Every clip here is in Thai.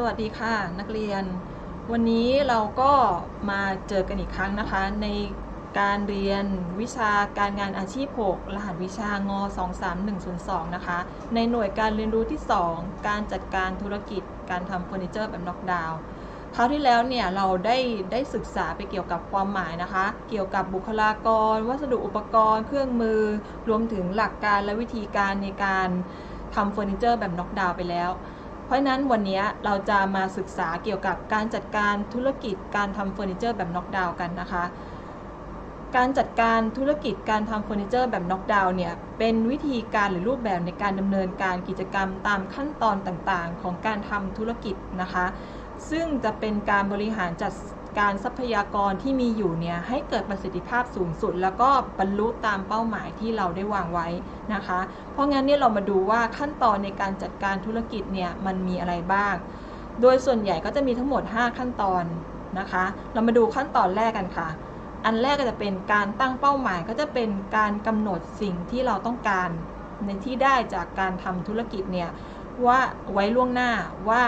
สวัสดีค่ะนักเรียน วันนี้เราก็มาเจอกันอีกครั้งนะคะ ในการเรียนวิชาการงานอาชีพ 6 รหัสวิชาง23102 นะคะ ในหน่วยการเรียนรู้ที่ 2 การจัดการธุรกิจการทำเฟอร์นิเจอร์แบบน็อกดาวน์คราวที่แล้วเนี่ยเราได้ได้ศึกษาไปเกี่ยวกับความหมายนะคะ เกี่ยวกับบุคลากร วัสดุอุปกรณ์ เครื่องมือ รวมถึงหลักการและวิธีการในการทำเฟอร์นิเจอร์แบบน็อกดาวน์ไปแล้ว เพราะฉะนั้นวันนี้เราจะมาศึกษาเกี่ยวกับการจัดการธุรกิจการทำเฟอร์นิเจอร์แบบน็อกดาวน์กันนะคะ การจัดการธุรกิจการทำเฟอร์นิเจอร์แบบน็อกดาวน์เนี่ยเป็นวิธีการหรือรูปแบบในการดำเนินการกิจกรรมตามขั้นตอนต่างๆ ของการทำธุรกิจนะคะ ซึ่งจะเป็นการบริหารจัด การทรัพยากรที่มีอยู่เนี่ยให้เกิดประสิทธิภาพสูงสุด แล้วก็บรรลุตามเป้าหมายที่เราได้วางไว้นะคะ เพราะงั้นเนี่ยเรามาดูว่าขั้นตอนในการจัดการธุรกิจเนี่ยมันมีอะไรบ้าง โดยส่วนใหญ่ก็จะมีทั้งหมด 5 ขั้นตอนนะคะ เรามาดูขั้นตอนแรกกันค่ะ อันแรกก็จะเป็นการตั้งเป้าหมายก็จะเป็นการกำหนดสิ่งที่เราต้องการในที่ได้จากการทำธุรกิจเนี่ยว่าไว้ล่วงหน้าว่า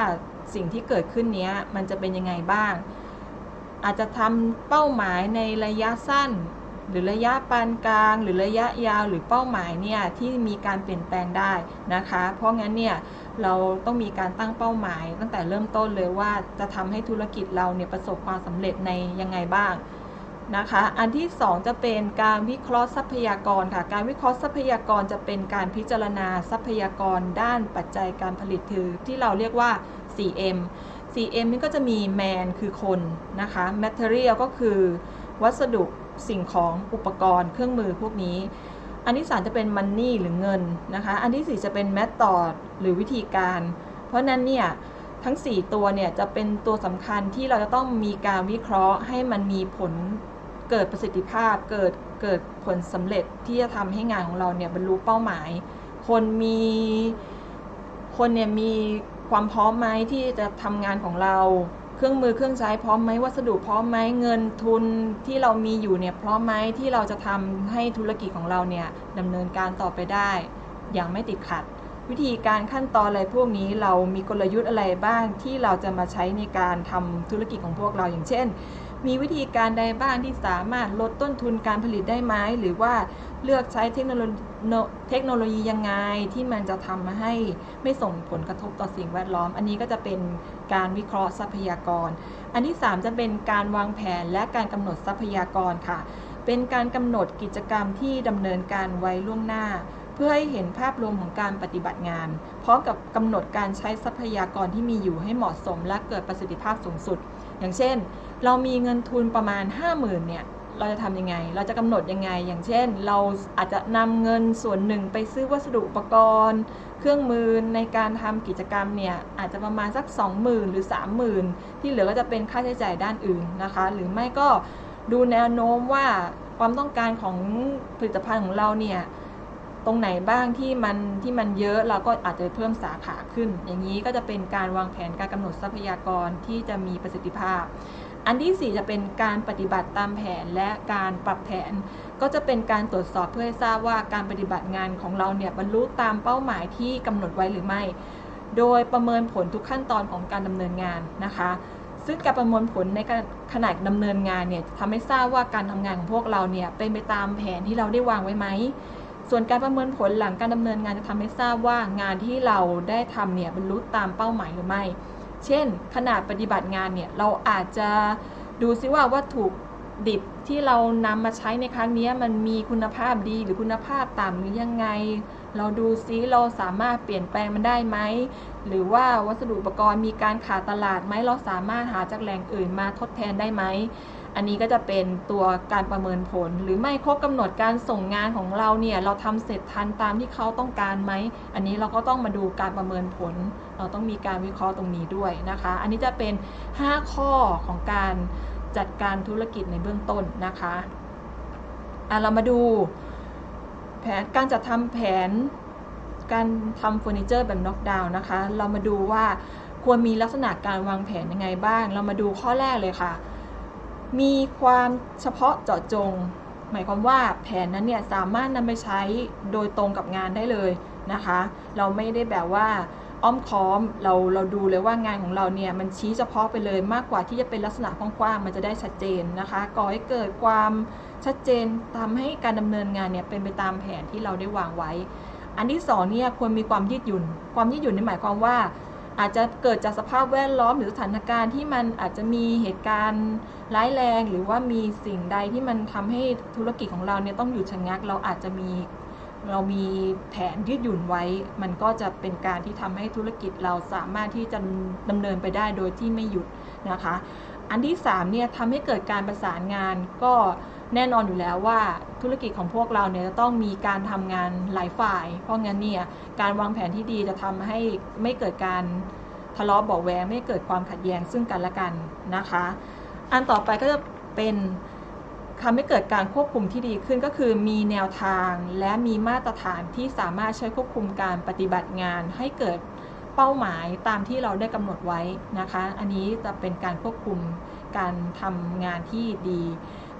สิ่งที่เกิดขึ้นเนี้ยมันจะเป็นยังไงบ้าง อาจจะทำเป้าหมายในระยะสั้น หรือระยะปานกลาง หรือระยะยาวหรือเป้าหมายเนี่ยที่มีการเปลี่ยนแปลงได้นะคะ เพราะงั้นเนี่ยเราต้องมีการตั้งเป้าหมาย ตั้งแต่เริ่มต้นเลยว่าจะทำให้ธุรกิจเราเนี่ยประสบความสำเร็จในยังไงบ้างนะคะ อันที่ 2 จะเป็นการวิเคราะห์ทรัพยากรค่ะ การวิเคราะห์ทรัพยากรจะเป็นการพิจารณาทรัพยากรด้านปัจจัยการผลิตคือที่เราเรียกว่า 4M 4M นี่ก็จะมี man คือคนนะคะ material ก็คือวัสดุสิ่งของอุปกรณ์เครื่องมือพวกนี้ อันที่3จะเป็น money หรือเงินนะคะ อันที่ 4 จะเป็น method หรือวิธีการ เพราะนั้นเนี่ยทั้ง 4 ตัวเนี่ยจะเป็นตัวสำคัญที่เราจะต้องมีการวิเคราะห์ให้มันมีผลเกิดประสิทธิภาพ เกิดเกิดผลสำเร็จที่จะทำให้งานของเราเนี่ยบรรลุเป้าหมาย คนมีคนเนี่ยมี ความพร้อมไหมที่จะทำงานของเรา เครื่องมือเครื่องใช้พร้อมไหมวัสดุพร้อมไหมเงินทุนที่เรามีอยู่เนี่ยพร้อมไหมที่เราจะทำให้ธุรกิจของเราเนี่ยดำเนินการต่อไปได้ อย่างไม่ติดขัด วิธีการขั้นตอนอะไรพวกนี้เรามีกลยุทธ์อะไรบ้างที่เราจะมาใช้ในการทำธุรกิจของพวกเราอย่างเช่นมีวิธีการใดบ้างที่สามารถลดต้นทุนการผลิตได้ไหมหรือว่าเลือกใช้เทคโนโลยี เทคโนโลยียังไงที่มันจะทำมาให้ไม่ส่งผลกระทบต่อสิ่งแวดล้อม อันนี้ก็จะเป็นการวิเคราะห์ทรัพยากร อันที่ 3 จะเป็นการวางแผนและการกำหนดทรัพยากรค่ะ เป็นการกำหนดกิจกรรมที่ดำเนินการไว้ล่วงหน้า เพื่อให้เห็นภาพรวมของการปฏิบัติงาน พร้อมกับกำหนดการใช้ทรัพยากรที่มีอยู่ให้เหมาะสม และเกิดประสิทธิภาพสูงสุด อย่างเช่น เรามีเงินทุนประมาณ 50,000เนี่ย เราจะทำยังไง เราจะกำหนดยังไง อย่างเช่น เราอาจจะนำเงินส่วนหนึ่งไปซื้อวัสดุอุปกรณ์ เครื่องมือในการทำกิจกรรมเนี่ยอาจจะประมาณสัก 20,000 หรือ 30,000 ที่เหลือก็จะเป็นค่าใช้จ่ายด้านอื่นนะคะ หรือไม่ก็ดูแนวโน้มว่าความต้องการของผลิตภัณฑ์ของเราเนี่ย ตรงไหนบ้างที่มันที่มันเยอะเราก็อาจจะเพิ่มสาขาขึ้น อย่างนี้ก็จะเป็นการวางแผนการกำหนดทรัพยากรที่จะมีประสิทธิภาพ อันที่ 4 จะเป็นการปฏิบัติตามแผนและการปรับแผน ก็จะเป็นการตรวจสอบเพื่อให้ทราบว่าการปฏิบัติงานของเราเนี่ยบรรลุตามเป้าหมายที่กำหนดไว้หรือไม่ โดยประเมินผลทุกขั้นตอนของการดำเนินงานนะคะซึ่งการประเมินผลในขณะดำเนินงานเนี่ยทำให้ทราบว่าการทำงานของพวกเราเนี่ยเป็นไปตามแผนที่เราได้วางไว้ไหม ส่วนการประเมินผลหลังการดำเนินงานจะทำให้ทราบว่างานที่เราได้ทำเนี่ยบรรลุตามเป้าหมายหรือไม่ เช่น ขนาดปฏิบัติงานเนี่ยเราอาจจะดูซิว่าวัตถุดิบที่เรานำมาใช้ในครั้งนี้มันมีคุณภาพดีหรือคุณภาพต่ำหรือยังไง เราดูซิเราสามารถเปลี่ยนแปลงมันได้ไหม หรือว่าวัสดุอุปกรณ์มีการขาดตลาดไหมเราสามารถหาจากแหล่งอื่นมาทดแทนได้ไหม อันนี้ก็จะเป็นตัวการประเมินผล หรือไม่ครบกำหนดการส่งงานของเราเนี่ยเราทำเสร็จทันตามที่เขาต้องการไหม อันนี้เราก็ต้องมาดูการประเมินผล เราต้องมีการวิเคราะห์ตรงนี้ด้วยนะคะ อันนี้จะเป็น 5 ข้อของการจัดการธุรกิจในเบื้องต้นนะคะอะเรามาดูแผนการจัดทำแผนการทำเฟอร์นิเจอร์แบบน็อกดาวน์นะคะ เรามาดูว่าควรมีลักษณะการวางแผนยังไงบ้าง เรามาดูข้อแรกเลยค่ะ มีความเฉพาะเจาะจง หมายความว่าแผนนั้นเนี่ยสามารถนำไปใช้โดยตรงกับงานได้เลยนะคะ เราไม่ได้แบบว่าอ้อมค้อมเราเราดูเลยว่างานของเราเนี่ยมันชี้เฉพาะไปเลยมากกว่าที่จะเป็นลักษณะกว้างๆมันจะได้ชัดเจนนะคะก่อให้เกิดความชัดเจนทำให้การดำเนินงานเนี่ยเป็นไปตามแผนที่เราได้วางไว้ อันที่สองเนี่ยควรมีความยืดหยุ่น ความยืดหยุ่นนี่หมายความว่า อาจจะเกิดจากสภาพแวดล้อมหรือสถานการณ์ที่มันอาจจะมีเหตุการณ์ร้ายแรง หรือว่ามีสิ่งใดที่มันทำให้ธุรกิจของเราเนี่ยต้องหยุดชะงัก เราอาจจะมีเรามีแผนยืดหยุ่นไว้ มันก็จะเป็นการที่ทำให้ธุรกิจเราสามารถที่จะดำเนินไปได้โดยที่ไม่หยุดนะคะ อันที่3เนี่ยทำให้เกิดการประสานงานก็แน่นอนอยู่แล้วว่าธุรกิจของพวกเราเนี่ยจะต้องมีการทำงานหลายฝ่าย เพราะงั้นเนี่ยการวางแผนที่ดีจะทำให้ไม่เกิดการทะเลาะเบาแวงไม่เกิดความขัดแย้งซึ่งกันและกันนะคะ อันต่อไปก็จะเป็นทำให้เกิดการควบคุมที่ดีขึ้นก็คือมีแนวทางและมีมาตรฐานที่สามารถใช้ควบคุมการปฏิบัติงานให้เกิด เป้าหมายตามที่เราได้กำหนดไว้นะคะ อันนี้จะเป็นการควบคุมการทำงานที่ดี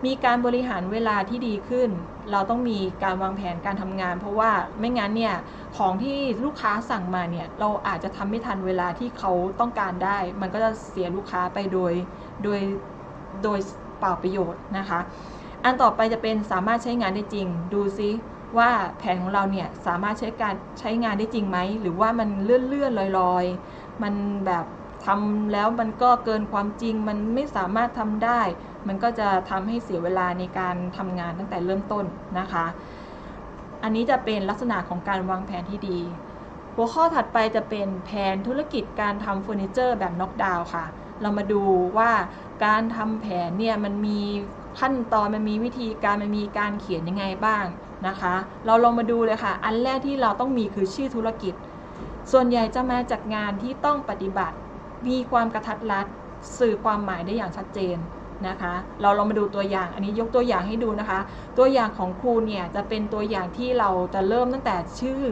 มีการบริหารเวลาที่ดีขึ้น เราต้องมีการวางแผนการทำงาน เพราะว่าไม่งั้นเนี่ยของที่ลูกค้าสั่งมาเนี่ยเราอาจจะทำไม่ทันเวลาที่เขาต้องการได้ มันก็จะเสียลูกค้าไปโดยโดยโดยเปล่าประโยชน์นะคะ อันต่อไปจะเป็นสามารถใช้งานได้จริง ดูซิ ว่าแผนของเราเนี่ยสามารถใช้การใช้งานได้จริงไหม หรือว่ามันเลื่อนเลื่อนลอยลอยๆ มันแบบทำแล้วมันก็เกินความจริง มันไม่สามารถทำได้ มันก็จะทำให้เสียเวลาในการทำงานตั้งแต่เริ่มต้นนะคะ อันนี้จะเป็นลักษณะของการวางแผนที่ดี หัวข้อถัดไปจะเป็นแผนธุรกิจการทำเฟอร์นิเจอร์แบบน็อกดาวน์ค่ะ เรามาดูว่าการทำแผนเนี่ยมันมีขั้นตอนมันมีวิธีการมันมีการเขียนยังไงบ้าง นะคะ เราลองมาดูเลยค่ะ อันแรกที่เราต้องมีคือชื่อธุรกิจ ส่วนใหญ่จะมาจากงานที่ต้องปฏิบัติ มีความกระทัดรัด สื่อความหมายได้อย่างชัดเจนนะคะ เราลองมาดูตัวอย่าง อันนี้ยกตัวอย่างให้ดูนะคะ ตัวอย่างของครูเนี่ยจะเป็นตัวอย่างที่เราจะเริ่มตั้งแต่ชื่อ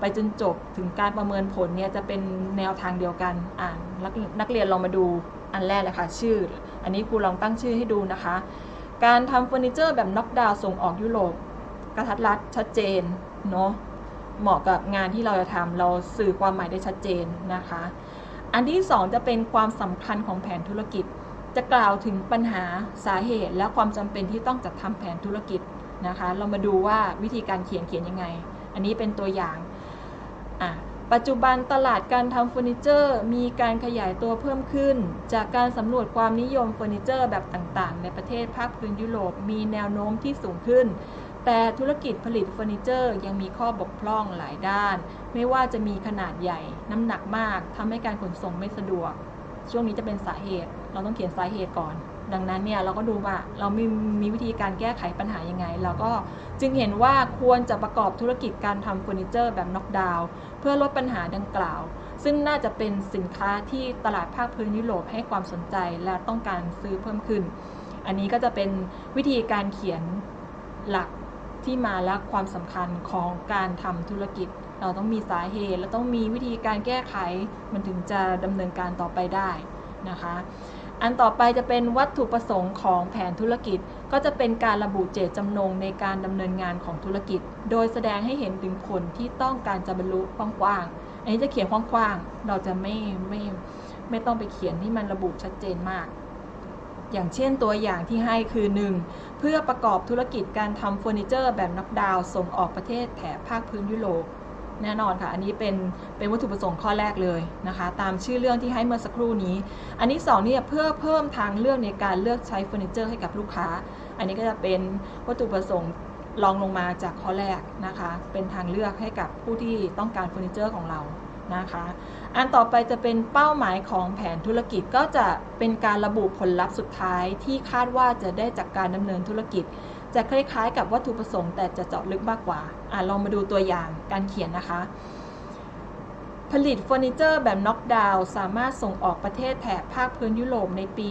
ไปจนจบถึงการประเมินผลเนี่ยจะเป็นแนวทางเดียวกันอ่านนักเรียนลองมาดูอันแรกเลยค่ะชื่อ อันนี้ครูลองตั้งชื่อให้ดูนะคะ การทำเฟอร์นิเจอร์แบบน็อกดาวน์ส่งออกยุโรป กระทัดรัดชัดเจนเนาะเหมาะกับงานที่เราจะทำเราสื่อความหมายได้ชัดเจนนะคะ อันที่สองจะเป็นความสำคัญของแผนธุรกิจ จะกล่าวถึงปัญหาสาเหตุและความจำเป็นที่ต้องจัดทำแผนธุรกิจนะคะ เรามาดูว่าวิธีการเขียนเขียนยังไง อันนี้เป็นตัวอย่างอะปัจจุบันตลาดการทำเฟอร์นิเจอร์มีการขยายตัวเพิ่มขึ้น จากการสำรวจความนิยมเฟอร์นิเจอร์แบบต่างๆ ในประเทศภาคพื้นยุโรปมีแนวโน้มที่สูงขึ้น แต่ธุรกิจผลิตเฟอร์นิเจอร์ยังมีข้อบกพร่องหลายด้าน ไม่ว่าจะมีขนาดใหญ่ น้ำหนักมากทำให้การขนส่งไม่สะดวก ช่วงนี้จะเป็นสาเหตุ เราต้องเขียนสาเหตุก่อน ดังนั้นเนี่ยเราก็ดูว่าเรามีมีวิธีการแก้ไขปัญหายังไง เราก็จึงเห็นว่าควรจะประกอบธุรกิจการทำเฟอร์นิเจอร์แบบน็อกดาวน์เพื่อลดปัญหาดังกล่าว ซึ่งน่าจะเป็นสินค้าที่ตลาดภาคพื้นยุโรปให้ความสนใจและต้องการซื้อเพิ่มขึ้น อันนี้ก็จะเป็นวิธีการเขียนหลัก ที่มาและความสำคัญของการทำธุรกิจ เราต้องมีสาเหตุ และต้องมีวิธีการแก้ไขมันถึงจะดำเนินการต่อไปได้นะคะ อันต่อไปจะเป็นวัตถุประสงค์ของแผนธุรกิจ ก็จะเป็นการระบุเจตจำนงในการดำเนินงานของธุรกิจ โดยแสดงให้เห็นถึงผลที่ต้องการจะบรรลุกว้างๆอันนี้จะเขียนกว้างๆเราจะไม่ไม่ไม่ต้องไปเขียนที่มันระบุชัดเจนมาก อย่างเช่นตัวอย่างที่ให้คือ 1. เพื่อประกอบธุรกิจการทำเฟอร์นิเจอร์แบบน็อกดาวน์ส่งออกประเทศแถบภาคพื้นยุโรปแน่นอนค่ะ อันนี้เป็นเป็นวัตถุประสงค์ข้อแรกเลยนะคะ ตามชื่อเรื่องที่ให้เมื่อสักครู่นี้ อันที่2เนี่ยเพื่อเพิ่มทางเลือกในการเลือกใช้เฟอร์นิเจอร์ให้กับลูกค้า อันนี้ก็จะเป็นวัตถุประสงค์รองลงมาจากข้อแรกนะคะ เป็นทางเลือกให้กับผู้ที่ต้องการเฟอร์นิเจอร์ของเรา นะคะ อันต่อไปจะเป็นเป้าหมายของแผนธุรกิจก็จะเป็นการระบุผลลัพธ์สุดท้ายที่คาดว่าจะได้จากการดำเนินธุรกิจ จะคล้ายๆ กับวัตถุประสงค์แต่จะเจาะลึกมากกว่าอะลองมาดูตัวอย่างการเขียนนะคะ ผลิตเฟอร์นิเจอร์แบบน็อกดาวน์สามารถส่งออกประเทศแถบภาคพื้นยุโรปในปี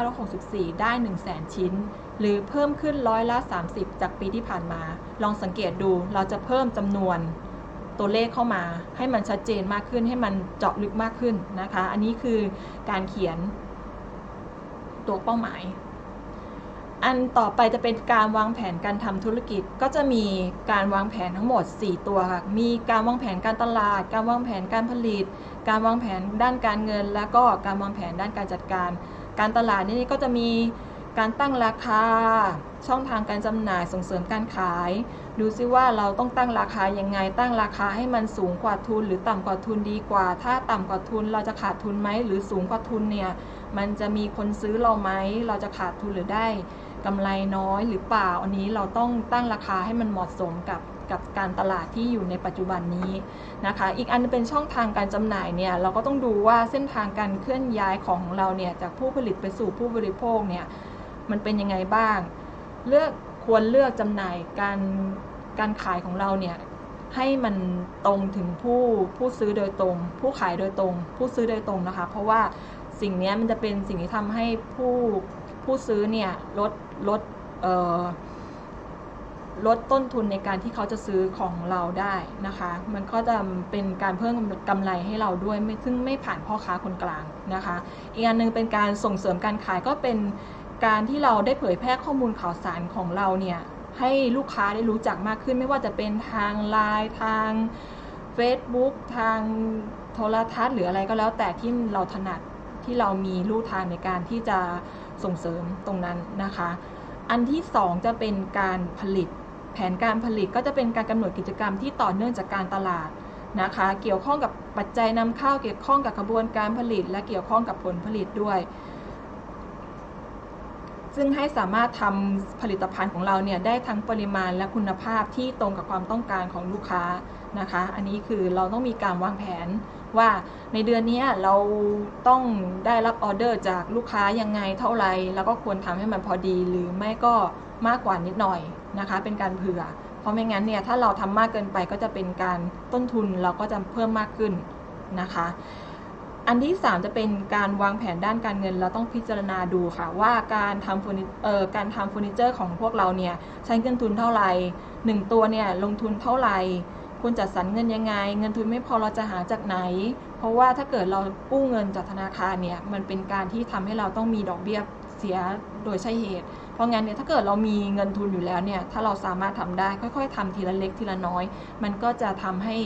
2564 ได้ 1 0 0 0 0 0 ชิ้น หรือเพิ่มขึ้นร้อยละ 30 จากปีที่ผ่านมา ลองสังเกตดูเราจะเพิ่มจำนวน ตัวเลขเข้ามา ให้มันชัดเจนมากขึ้น ให้มันเจาะลึกมากขึ้นนะคะ อันนี้คือการเขียนตัวเป้าหมาย อันต่อไปจะเป็นการวางแผนการทำธุรกิจ ก็จะมีการวางแผนทั้งหมด 4 ตัวค่ะ มีการวางแผนการตลาด การวางแผนการผลิต การวางแผนด้านการเงิน และก็การวางแผนด้านการจัดการ การตลาดนี่ก็จะมี การตั้งราคา ช่องทางการจำหน่ายส่งเสริมการขาย ดูซิว่าเราต้องตั้งราคายังไง ตั้งราคาให้มันสูงกว่าทุน หรือต่ำกว่าทุนดีกว่า ถ้าต่ำกว่าทุนเราจะขาดทุนไหมหรือสูงกว่าทุนเนี่ยมันจะมีคนซื้อเราไหมเราจะขาดทุนหรือได้กำไรน้อยหรือเปล่าอันนี้เราต้องตั้งราคาให้มันเหมาะสมกับกับการตลาดที่อยู่ในปัจจุบันนี้นะคะ อีกอันเป็นช่องทางการจำหน่ายเนี่ยเราก็ต้องดูว่าเส้นทางการเคลื่อนย้ายของเราเนี่ยจากผู้ผลิตไปสู่ผู้บริโภคเนี่ย มันเป็นยังไงบ้าง เลือกควรเลือกจำหน่ายการการขายของเราเนี่ยให้มันตรงถึงผู้ผู้ซื้อโดยตรง ผู้ขายโดยตรง ผู้ซื้อโดยตรงนะคะ เพราะว่าสิ่งนี้มันจะเป็นสิ่งที่ทำให้ผู้ผู้ซื้อเนี่ยลดลดเอ่อลดต้นทุนในการที่เขาจะซื้อของเราได้นะคะ มันก็จะเป็นการเพิ่มกำไรให้เราด้วยไม่ซึ่งไม่ผ่านพ่อค้าคนกลางนะคะ อีกอันหนึงเป็นการส่งเสริมการขายก็เป็น การที่เราได้เผยแพร่ข้อมูลข่าวสารของเราเนี่ยให้ลูกค้าได้รู้จักมากขึ้น ไม่ว่าจะเป็นทางไลน์ทาง Facebook ทางโทรทัศน์หรืออะไรก็แล้วแต่ที่เราถนัดที่เรามีลู่ทางในการที่จะส่งเสริมตรงนั้นนะคะ อันที่สองจะเป็นการผลิต แผนการผลิตก็จะเป็นการกำหนดกิจกรรมที่ต่อเนื่องจากการตลาดนะคะ เกี่ยวข้องกับปัจจัยนำเข้าเกี่ยวข้องกับกระบวนการผลิต และเกี่ยวข้องกับผลผลิตด้วย ซึ่งให้สามารถทำผลิตภัณฑ์ของเราเนี่ยได้ทั้งปริมาณและคุณภาพที่ตรงกับความต้องการของลูกค้านะคะ อันนี้คือเราต้องมีการวางแผนว่าในเดือนนี้เราต้องได้รับออเดอร์จากลูกค้ายังไงเท่าไหร่แล้วก็ควรทำให้มันพอดี หรือไม่ก็มากกว่านิดหน่อยนะคะ เป็นการเผื่อ เพราะไม่งั้นเนี่ยถ้าเราทำมากเกินไปก็จะเป็นการต้นทุนเราก็จะเพิ่มมากขึ้นนะคะ อันที่ 3 จะเป็นการวางแผนด้านการเงิน เราต้องพิจารณาดูค่ะ ว่าการทำเฟอร์นิเอ่อการทำเฟอร์นิเจอร์ของพวกเราเนี่ยใช้เงินทุนเท่าไหร่หนึ่งตัวเนี่ยลงทุนเท่าไหร่ควรจัดสรรเงินยังไง เงินทุนไม่พอเราจะหาจากไหน เพราะว่าถ้าเกิดเรากู้เงินจากธนาคารเนี่ยมันเป็นการที่ทำให้เราต้องมีดอกเบี้ยเสียโดยใช่เหตุ เพราะงั้นเนี่ยถ้าเกิดเรามีเงินทุนอยู่แล้วเนี่ยถ้าเราสามารถทำได้ค่อย ๆทำทีละเล็กทีละน้อย มันก็จะทำให้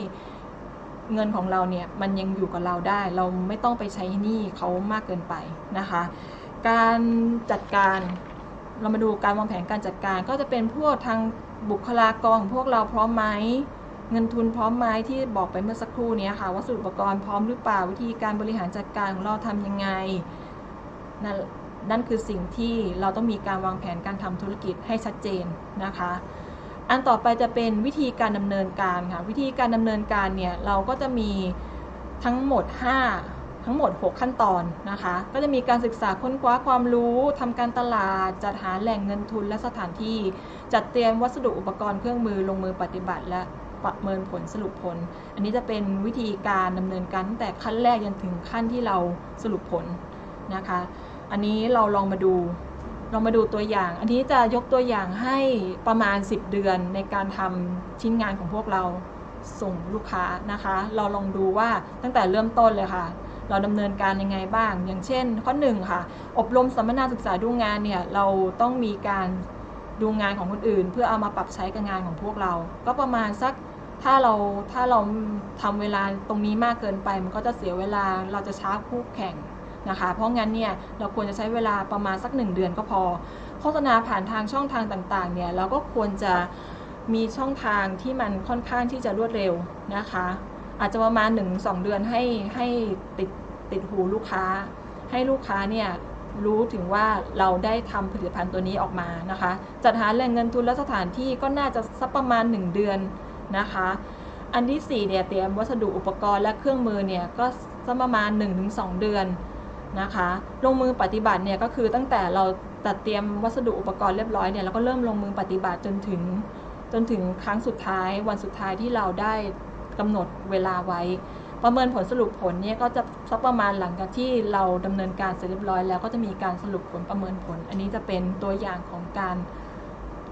เงินของเราเนี่ยมันยังอยู่กับเราได้ เราไม่ต้องไปใช้หนี้เขามากเกินไปนะคะ การจัดการเรามาดูการวางแผนการจัดการก็จะเป็นพวกทางบุคลากรของพวกเราพร้อมไหมเงินทุนพร้อมไหมที่บอกไปเมื่อสักครู่นี้ค่ะวัสดุอุปกรณ์พร้อมหรือเปล่าวิธีการบริหารจัดการของเราทำยังไงนั่นนั่นคือสิ่งที่เราต้องมีการวางแผนการทำธุรกิจให้ชัดเจนนะคะ อันต่อไปจะเป็นวิธีการดำเนินการค่ะ วิธีการดำเนินการเนี่ยเราก็จะมีทั้งหมด 5 ทั้งหมด 6 ขั้นตอนนะคะ ก็จะมีการศึกษาค้นคว้าความรู้ทำการตลาด จัดหาแหล่งเงินทุนและสถานที่ จัดเตรียมวัสดุอุปกรณ์เครื่องมือลงมือปฏิบัติ และประเมินผลสรุปผล อันนี้จะเป็นวิธีการดำเนินการตั้งแต่ขั้นแรกจนถึงขั้นที่เราสรุปผลนะคะ อันนี้เราลองมาดู เรามาดูตัวอย่าง อันนี้จะยกตัวอย่างให้ประมาณ 10 เดือนในการทำชิ้นงานของพวกเราส่งลูกค้านะคะ เราลองดูว่าตั้งแต่เริ่มต้นเลยค่ะ เราดำเนินการยังไงบ้าง อย่างเช่น ข้อหนึ่งค่ะ อบรมสัมมนาศึกษาดูงานเนี่ยเราต้องมีการดูงานของคนอื่น เพื่อเอามาปรับใช้กับงานของพวกเรา ก็ประมาณสักถ้าเราถ้าเราทำเวลาตรงนี้มากเกินไป มันก็จะเสียเวลาเราจะช้าคู่แข่ง นะคะ เพราะงั้นเนี่ยเราควรจะใช้เวลาประมาณสัก 1 เดือนก็พอ โฆษณาผ่านทางช่องทางต่างๆเนี่ยเราก็ควรจะมีช่องทางที่มันค่อนข้างที่จะรวดเร็วนะคะ อาจจะประมาณ 1-2 เดือนให้ให้ติดติดหูลูกค้า ให้ลูกค้าเนี่ยรู้ถึงว่าเราได้ทำผลิตภัณฑ์ตัวนี้ออกมานะคะ จัดหาแหล่งเงินทุนและสถานที่ก็น่าจะสักประมาณ 1 เดือนนะคะ อันที่4เนี่ยเตรียมวัสดุอุปกรณ์และเครื่องมือเนี่ยก็สักประมาณ 1-2 เดือน นะคะ ลงมือปฏิบัติเนี่ยก็คือตั้งแต่เราจัดเตรียมวัสดุอุปกรณ์เรียบร้อยเนี่ยเราก็เริ่มลงมือปฏิบัติจนถึงจนถึงครั้งสุดท้ายวันสุดท้ายที่เราได้กำหนดเวลาไว้ ประเมินผลสรุปผลเนี่ยก็จะสักประมาณหลังจากที่เราดำเนินการเสร็จเรียบร้อยแล้วก็จะมีการสรุปผลประเมินผล อันนี้จะเป็นตัวอย่างของการ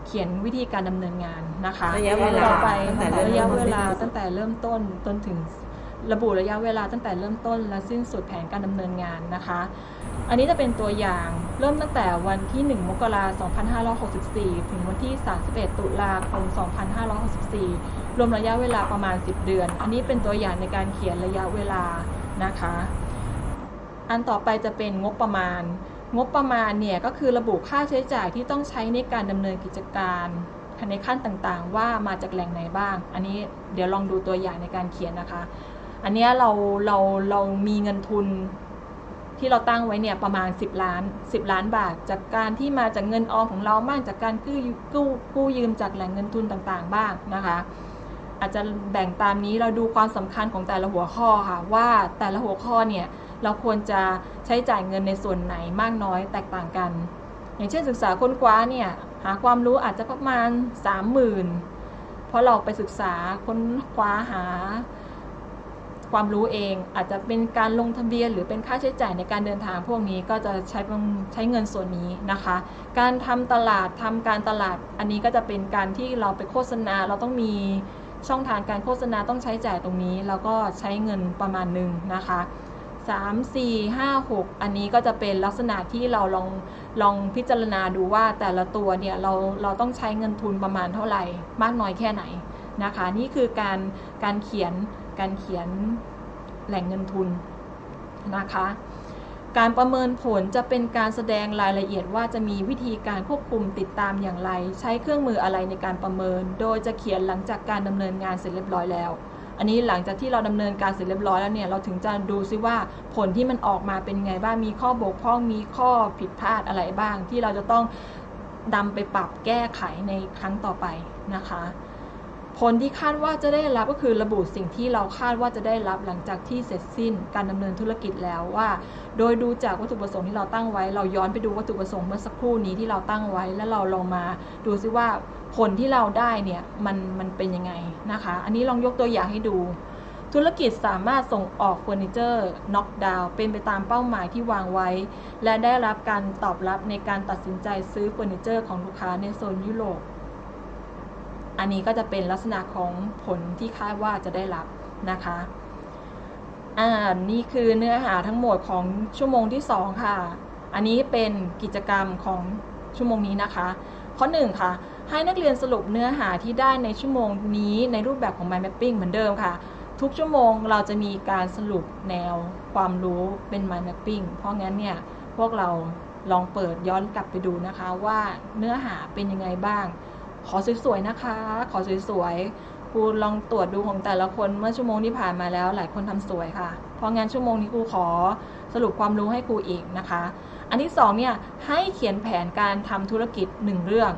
เขียนวิธีการดำเนินงานนะคะระยะเวลาต่อไปตั้งแต่เริ่มระยะต้นเวลาตั้งแต่เริ่มต้นจนถึง ระบุระยะเวลาตั้งแต่เริ่มต้นและสิ้นสุดแผนการดำเนินงานนะคะ อันนี้จะเป็นตัวอย่างเริ่มตั้งแต่วันที่ 1 มกราคม 2564 ถึงวันที่ 31 ตุลาคม 2564 รวมระยะเวลาประมาณ 10 เดือน อันนี้เป็นตัวอย่างในการเขียนระยะเวลานะคะ อันต่อไปจะเป็นงบประมาณ งบประมาณเนี่ยก็คือระบุค่าใช้จ่ายที่ต้องใช้ในการดำเนินกิจการในขั้นต่างๆ ว่ามาจากแหล่งไหนบ้าง อันนี้เดี๋ยวลองดูตัวอย่างในการเขียนนะคะ อันเนี้ยเราเราเรามีเงินทุนที่เราตั้งไว้เนี่ยประมาณ 10 ล้าน 10 ล้านบาท จากการที่มาจากเงินออมของเราบ้างจากการกู้กู้กู้ยืมจากแหล่งเงินทุนต่างๆ บ้างนะคะ อาจจะแบ่งตามนี้เราดูความสำคัญของแต่ละหัวข้อค่ะ ว่าแต่ละหัวข้อเนี่ยเราควรจะใช้จ่ายเงินในส่วนไหนมากน้อยแตกต่างกัน อย่างเช่นศึกษาค้นคว้าเนี่ยหาความรู้อาจจะประมาณ 30,000 เพราะเราไปศึกษาค้นคว้าหา ความรู้เอง อาจจะเป็นการลงทะเบียน หรือเป็นค่าใช้จ่ายในการเดินทางพวกนี้ก็จะใช้ใช้เงินส่วนนี้นะคะ การทำตลาดทำการตลาดอันนี้ก็จะเป็นการที่เราไปโฆษณาเราต้องมีช่องทางการโฆษณาต้องใช้จ่ายตรงนี้ แล้วก็ใช้เงินประมาณหนึ่งนะคะ3 4 5 6 อันนี้ก็จะเป็นลักษณะที่เราลองลองพิจารณาดูว่าแต่ละตัวเนี่ยเราเราต้องใช้เงินทุนประมาณเท่าไหร่ มากน้อยแค่ไหนนะคะ นี่คือการการเขียน การเขียนแหล่งเงินทุนนะคะ การประเมินผลจะเป็นการแสดงรายละเอียดว่าจะมีวิธีการควบคุมติดตามอย่างไร ใช้เครื่องมืออะไรในการประเมิน โดยจะเขียนหลังจากการดำเนินงานเสร็จเรียบร้อยแล้ว อันนี้หลังจากที่เราดำเนินการเสร็จเรียบร้อยแล้วเนี่ยเราถึงจะดูซิว่าผลที่มันออกมาเป็นไงบ้างมีข้อบกพร่องมีข้อผิดพลาดอะไรบ้าง ที่เราจะต้องนำไปปรับแก้ไขในครั้งต่อไปนะคะ ผลที่คาดว่าจะได้รับก็คือระบุสิ่งที่เราคาดว่าจะได้รับหลังจากที่เสร็จสิ้นการดำเนินธุรกิจแล้วว่า โดยดูจากวัตถุประสงค์ที่เราตั้งไว้ เราย้อนไปดูวัตถุประสงค์เมื่อสักครู่นี้ที่เราตั้งไว้ แล้วเราลองมาดูซิว่าผลที่เราได้เนี่ยมันมันเป็นยังไงนะคะ อันนี้ลองยกตัวอย่างให้ดู ธุรกิจสามารถส่งออกเฟอร์นิเจอร์น็อกดาวเป็นไปตามเป้าหมายที่วางไว้ และได้รับการตอบรับในการตัดสินใจซื้อเฟอร์นิเจอร์ของลูกค้าในโซนยุโรป อันนี้ก็จะเป็นลักษณะของผลที่คาดว่าจะได้รับนะคะอ่านี่คือเนื้อหาทั้งหมดของชั่วโมงที่ 2 ค่ะ อันนี้เป็นกิจกรรมของชั่วโมงนี้นะคะ ข้อ1ค่ะ ให้นักเรียนสรุปเนื้อหาที่ได้ในชั่วโมงนี้ในรูปแบบของ mind mapping เหมือนเดิมค่ะ ทุกชั่วโมงเราจะมีการสรุปแนวความรู้เป็น mind mapping เพราะงั้นเนี่ยพวกเราลองเปิดย้อนกลับไปดูนะคะว่าเนื้อหาเป็นยังไงบ้าง ขอสวยๆนะคะ ขอสวยๆครูลองตรวจดูของแต่ละคนเมื่อชั่วโมงที่ผ่านมาแล้ว หลายคนทำสวยค่ะ เพราะงั้นชั่วโมงนี้ครูขอสรุปความรู้ให้ครูอีกนะคะ อันที่สองเนี่ยให้เขียนแผนการทำธุรกิจหนึ่งเรื่อง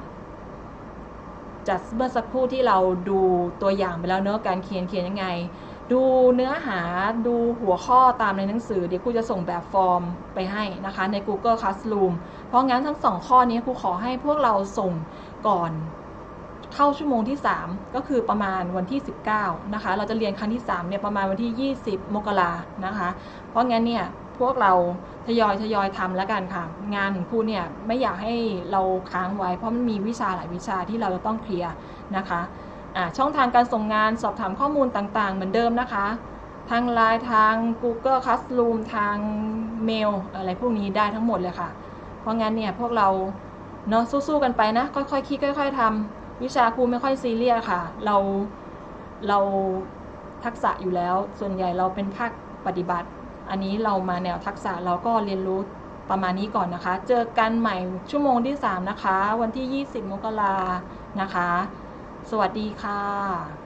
จากเมื่อสักครู่ที่เราดูตัวอย่างไปแล้วเนอะการเขียนเขียนยังไง ดูเนื้อหาดูหัวข้อตามในหนังสือเดี๋ยวครูจะส่งแบบฟอร์มไปให้นะคะใน Google Classroom เพราะงั้นทั้งสองข้อนี้ครูขอให้พวกเราส่งก่อน เข้าชั่วโมงที่ 3 ก็คือประมาณวันที่ 19นะคะเราจะเรียนครั้งที่3เนี่ยประมาณวันที่ 20 มกรานะคะ เพราะงั้นเนี่ยพวกเราทยอยทยอยทำแล้วกันค่ะ งานของครูเนี่ยไม่อยากให้เราค้างไว้เพราะมันมีวิชาหลายวิชาที่เราจะต้องเคลียร์นะคะช่องทางการส่งงานสอบถามข้อมูลต่างๆ เหมือนเดิมนะคะ ทางไลน์ทาง Google Classroom ทางเมลอะไรพวกนี้ได้ทั้งหมดเลยค่ะ เพราะงั้นเนี่ยพวกเราเนาะสู้ๆกันไปนะ ค่อยๆคิดค่อย ๆทำ วิชาครูไม่ค่อยซีเรียสค่ะ เราเราทักษะอยู่แล้ว ส่วนใหญ่เราเป็นภาคปฏิบัติ อันนี้เรามาแนวทักษะเราก็เรียนรู้ประมาณนี้ก่อนนะคะ เจอกันใหม่ชั่วโมงที่ 3 นะคะ วันที่ 20 มกรานะคะ สวัสดีค่ะ